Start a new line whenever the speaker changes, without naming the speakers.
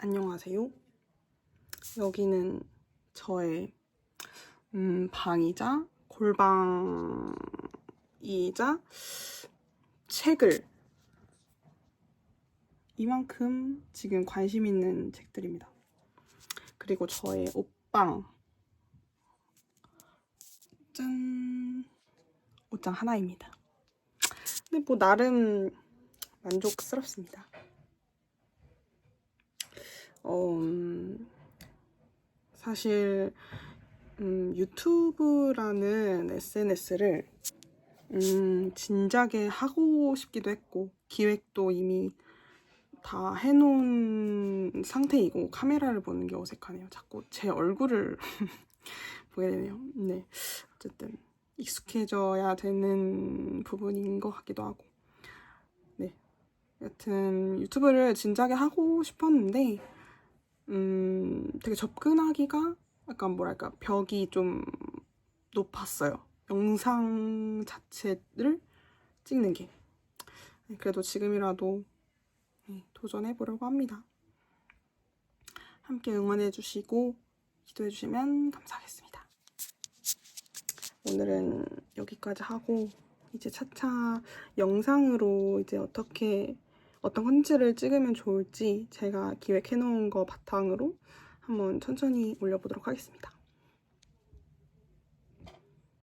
안녕하세요. 여기는 저의 음, 방이자 골방이자 책을 이만큼 지금 관심 있는 책들입니다. 그리고 저의 옷방 짠 옷장 하나입니다. 근데 뭐 나름 만족스럽습니다. 어, 음, 사실 음, 유튜브라는 SNS를 음, 진작에 하고 싶기도 했고 기획도 이미 다 해놓은 상태이고 카메라를 보는 게 어색하네요. 자꾸 제 얼굴을 보게 되네요. 네, 어쨌든 익숙해져야 되는 부분인 것 같기도 하고 네, 여튼 유튜브를 진작에 하고 싶었는데 음, 되게 접근하기가 약간 뭐랄까 벽이 좀 높았어요. 영상 자체를 찍는 게. 네, 그래도 지금이라도 네, 도전해 보려고 합니다. 함께 응원해 주시고 기도해 주시면 감사하겠습니다. 오늘은 여기까지 하고 이제 차차 영상으로 이제 어떻게 어떤 컨텐츠를 찍으면 좋을지 제가 기획해 놓은 거 바탕으로 한번 천천히 올려보도록 하겠습니다.